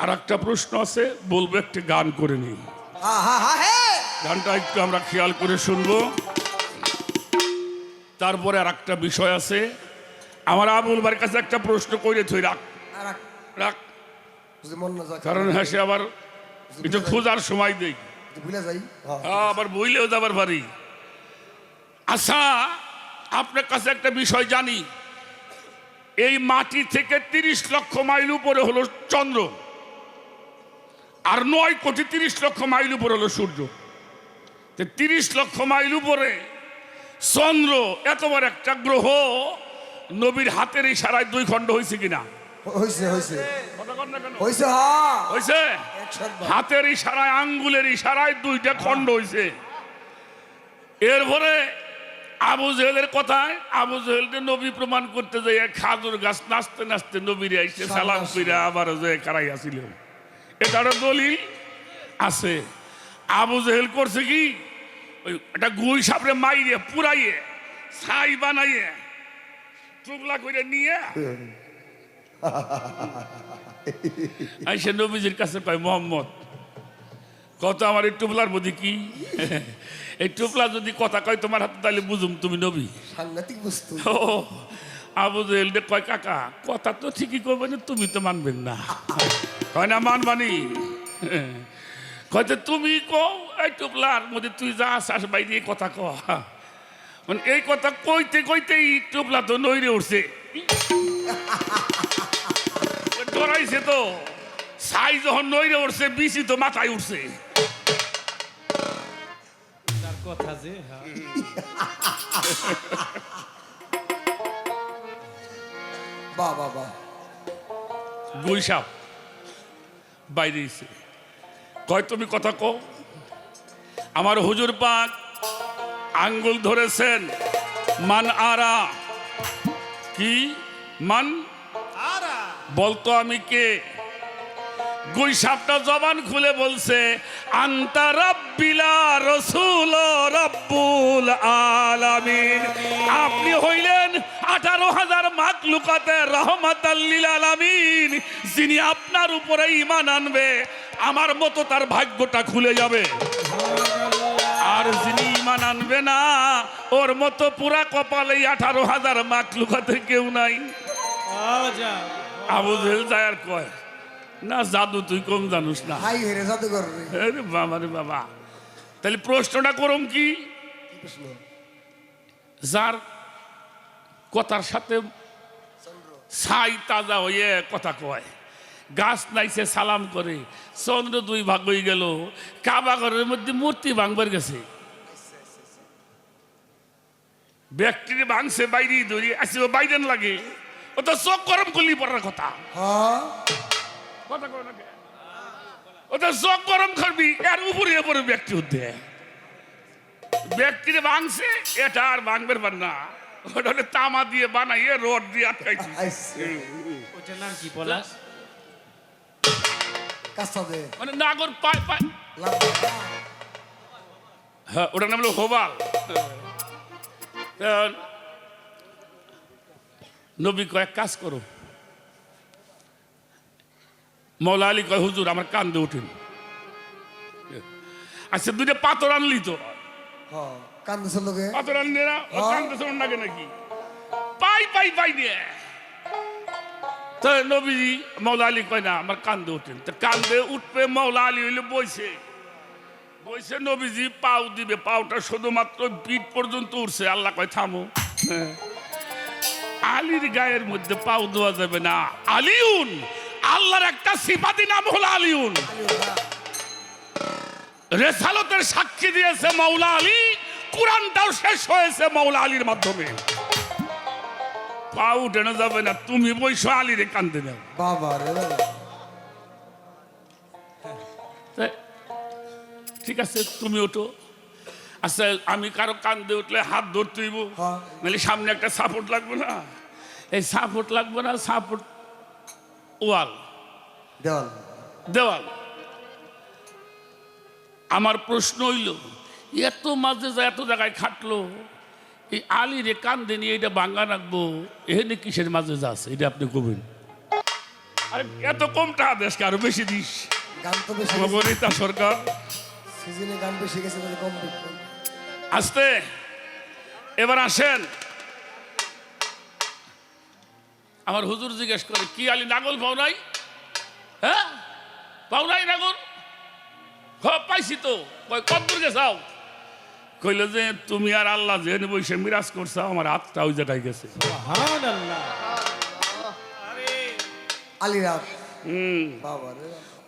আর একটা প্রশ্ন আছে বলব একটি গান করে নিই। গানটা একটু আমরা খেয়াল করে শুনব। তারপরে আর একটা বিষয় আছে। আমার আবুল বার কাছে একটা প্রশ্ন করে থই রাখ। রাখ। না যায় কারণ হ্যাঁ সে আবার একটু খোঁজার সময় দেই। হ্যাঁ। হ্যাঁ, আবার বইলেও যাবার পারি। আচ্ছা আপনার কাছে একটা বিষয় জানি। এই মাটি থেকে তিরিশ লক্ষ মাইল উপরে হলো চন্দ্র। আর নয় কোটি তিরিশ লক্ষ মাইল উপরে হলো সূর্য। তিরিশ লক্ষ মাইল উপরে চন্দ্র এত বড় একটা গ্রহ নবীর হাতের ইশারায় দুই খণ্ড হয়েছে কিনা? হইছে হইছে। কথা কন না কেন? হইছে হ্যাঁ হয়েছে একশত বার। হাতের ইশারায় আঙ্গুলের ইশারায় দুইটা খণ্ড হয়েছে এরপরে আবু জেহেলের কথায় আবু জেহেলকে নবী প্রমাণ করতে যাই খাজুর গাছ নাচতে নাচতে নবীরে আইসে সালাম কইরা আবার যে কারাই আসিল। এটারও দলিল আছে। আবু জেহেল করছে কি? ওই একটা গুই সাপড়ে মাইরে পুরাইয়ে ছাই বানাইয়ে টুকলা করে নিয়ে আইসে নবীজির কাছে কয় মোহাম্মদ কত আমার এই টুপলার মধ্যে কি? এই টুপলা যদি কথা কয় তোমার হাতে তাহলে বুঝুম তুমি নবী। সাংঘাতিক বস্তু। ও আবু জেল দে কয়, কাকা, কথা তো ঠিকই করবে না, তুমি তো মানবেন না। কয়, না, মানবানি। কয়তো তুমি কও, এই টুপলার মধ্যে তুই যা আসাস বাইরে এই কথা ক মানে এই কথা কইতে কইতেই টুপলা তো নইরে উঠছে। ডরাইছে তো। সাই যখন নইরে উঠছে বিসি তো মাথায় উঠছে। কথা যে হ্যাঁ। বাহ বাহ বাহ গুইসাপ বাইরে এসে। কয় তুমি কথা কও। আমার হুজুর পাক আঙ্গুল ধরেছেন মান আরা। কি? মান? বলতো আমি কে? গুই সাপটা জবান খুলে বলছে আন্তা রব্বিলা রসুল রব্বুল আলামিন। আপনি হইলেন আঠারো হাজার মাকলুকাতে রহমত আল্লিল আলামিন যিনি আপনার উপরে ইমান আনবে আমার মতো তার ভাগ্যটা খুলে যাবে। আর যিনি ইমান আনবে না ওর মতো পুরা কপালে আঠারো হাজার মাক লুকাতে কেউ নাই। আবু জেল যায় আর কয় না জাদু তুই কম জানুস না। হাই হেরে আরে বাবা রে বাবা। তাহলে প্রশ্নটা করম কি? যার কথার সাথে ছাই তাজা হয়ে কথা কয়। গাছ নাইছে সালাম করে। চন্দ্র দুই ভাগ হয়ে গেল। কাবা ঘরের মধ্যে মূর্তি ভাঙবার গেছে। ব্যক্তির ভাঙছে বাইরে ধরি আসে বাইরে লাগে। ও তো চোখ গরম করলি পড়ার কথা। হ্যাঁ। কথা কয় না ওটা চোখ গরম করবি এর উপরে উপরে ব্যক্তি ব্যক্তির ভাঙছে এটা আর পার না। ওটা হলে তামা দিয়ে বানাইয়ে রড দিয়ে আটকাইছি ওটার নাম কি পলাশ কাঁচা মানে নাগর পায় পায় হ্যাঁ ওটার নাম হলো হোবাল। তা নবী কয়েক কাজ করো। মৌলা আলী কয় হুজুর আমার কান্দে উঠেন আচ্ছা দুইটা পাথর আনলি তো? হ্যাঁ লোকে। পাথর আনলি না? ও হ্যাঁ। কান্দে নাকি নাকি? পাই পাই পাই দিয়ে তো নবীজি মৌলা আলী কয় না আমার কান্দে উঠেন তো কান্দে উঠবে মৌলা আলী হইলে বইছে। বইছে নবীজি পাও দিবে। পাওটা শুধুমাত্র পিঠ পর্যন্ত উঠছে। আল্লাহ কয় থামো। হ্যাঁ। আলীর গায়ের মধ্যে পাও দেওয়া যাবে না। আলিউন! আল্লাহর একটা সিফাতি নাম হলো আলিউন। রেসালতের সাক্ষী দিয়েছে মৌলা আলী কোরআনটাও শেষ হয়েছে মৌলা আলীর মাধ্যমে। পা উঠেনো যাবে না তুমি বইসো আলীরে কান্দে দাও বাবা রে ঠিক আছে তুমি ওঠো। আচ্ছা আমি কারও কান্দে উঠলে হাত ধরতে হইব হ্যাঁ। নাহলে সামনে একটা সাপোর্ট লাগবে না। এই সাপোর্ট লাগবে না সাপোর্ট ওয়াল দেওয়াল। দেওয়াল। আমার প্রশ্ন হইল এত মাঝে যা এত জায়গায় খাটলো এই আলী রে কান্দে নিয়ে এটা বাঙ্গা রাখব এখানে কিসের মাঝে যা আছে এটা আপনি কবেন? আরে এত কম টাকা দেশ আরও বেশি দিস। গান তো বেশি গণিতা সরকার। সিজনে গান বেশি গেছে কম। আসতে এবার আসেন। আমার হুজুর জিজ্ঞেস করে কি আলী নাগল পাও নাই হ্যাঁ? পাও নাই নাগল? হ পাইছি তো। কয় কত দূর গেছাও কইল যে তুমি আর আল্লাহ যে বসে মিরাজ করছ আমার হাতটা ওই জায়গায় গেছে।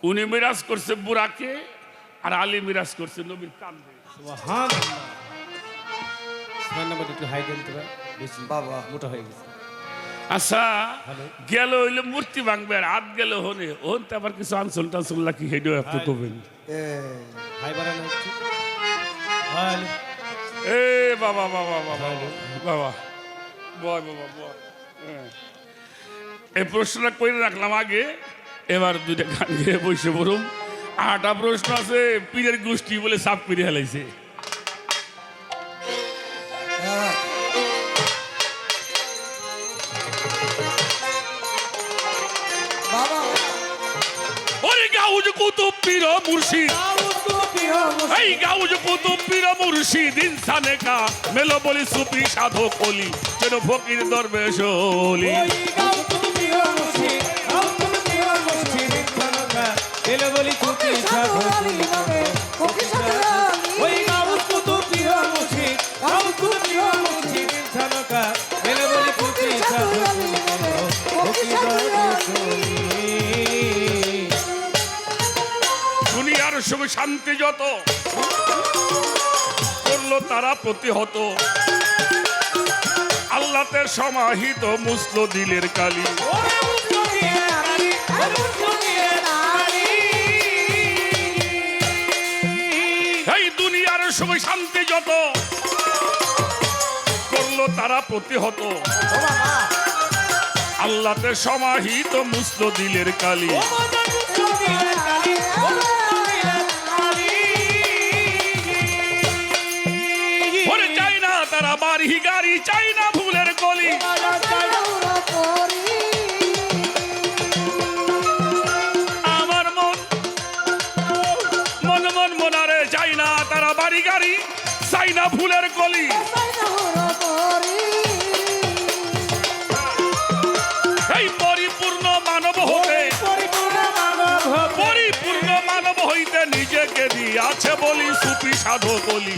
উনি মিরাজ করছে বুড়াকে আর আলী মিরাজ করছে নবীর কান্দে। সুবহানাল্লাহ। সুবহান একটু হাই দেন তো বেশি বাবা। মোটা হয়ে গেছে। আচ্ছা। গেল হইলে মূর্তি ভাঙবে আর হাত গেল হনে। ওন তো আবার কিছু আনসল টানসল নাকি হেডেও একটু কবেন। এ বাবা বাবা বাবা বাবা বয় বাবা বয়। এই প্রশ্নটা করে রাখলাম আগে। এবার দুইটা গান গিয়ে বসে পড়ুম। আটা প্রশ্ন আছে পীরের গোষ্ঠী বলে সাপ পিড়ে হেলাইছে। গাউজ কুতুব পীর মুর্শিদ। এই গাউজ কুতুব পীর মুর্শিদ ইনসানে কা। মেলো বলি সুপি সাধক কলি যেন ফকির দরবেশ হলি শান্তি যত। করল তারা প্রতিহত। আল্লাতে সমাহিত মুসলো দিলের কালি। এই দুনিয়ার সুখ শান্তি যত। করল তারা প্রতিহত। আল্লাতে সমাহিত মুসলো দিলের কালি। তারা বাড়ি চাই না ভুলের গলি আমার মন মন মন, মনারে চাই না তারা বাড়ি গাড়ি, চাই না ভুলের গলি এই পরিপূর্ণ মানব হতে, পরিপূর্ণ মানব হইতে নিজেকে দিয়াছে বলি সুপি সাধক বলি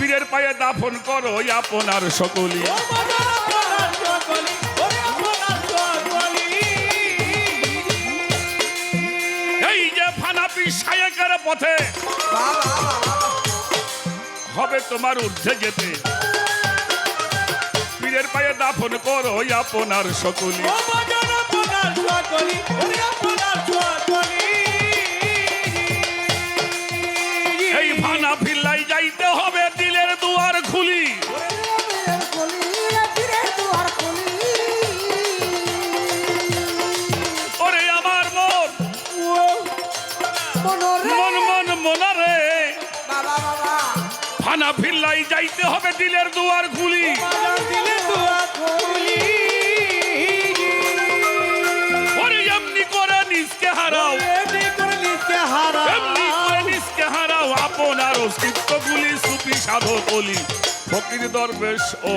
পীরের পায়ে দাফন করো আপনার সকলি এই যে ফানাপি শায়েকের পথে। হবে তোমার ঊর্ধ্বে যেতে। পীরের পায়ে দাফন করো আপনার সকলি এই ফানা ফানা ফিল্লাই যাইতে হবে দিলের দুয়ার খুলি। ওরে এমনি করে নিজকে হারাও। এমনি করে নিজকে হারাও। আপনার অস্তিত্ব গুলি সুপি সাধক বলি ফকির দরবেশ ও।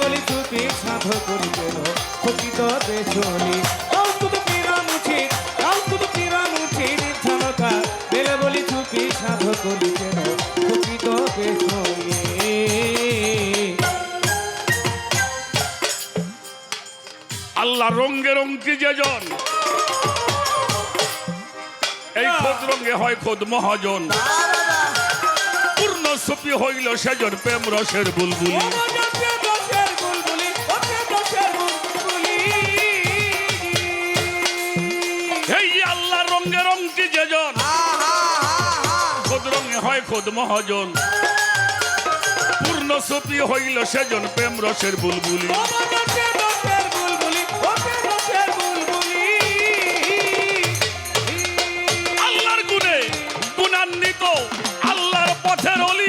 বলি তুই সাধ করিতে প্রকৃত দেশনী কৌতুক আল্লাহ রঙ্গে রঙ্গি যেজন এই খোদ রঙ্গে হয় খোদ মহাজন। পূর্ণ সুপি হইল সেজন প্রেম রসের বুলবুলি। খোদ মহাজন পূর্ণ সতী হইল সেজন প্রেম রসের বুলবুলি। আল্লাহর গুণে গুণান্বিত আল্লাহর পথের অলি।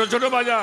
ছোট ছোট বাজা।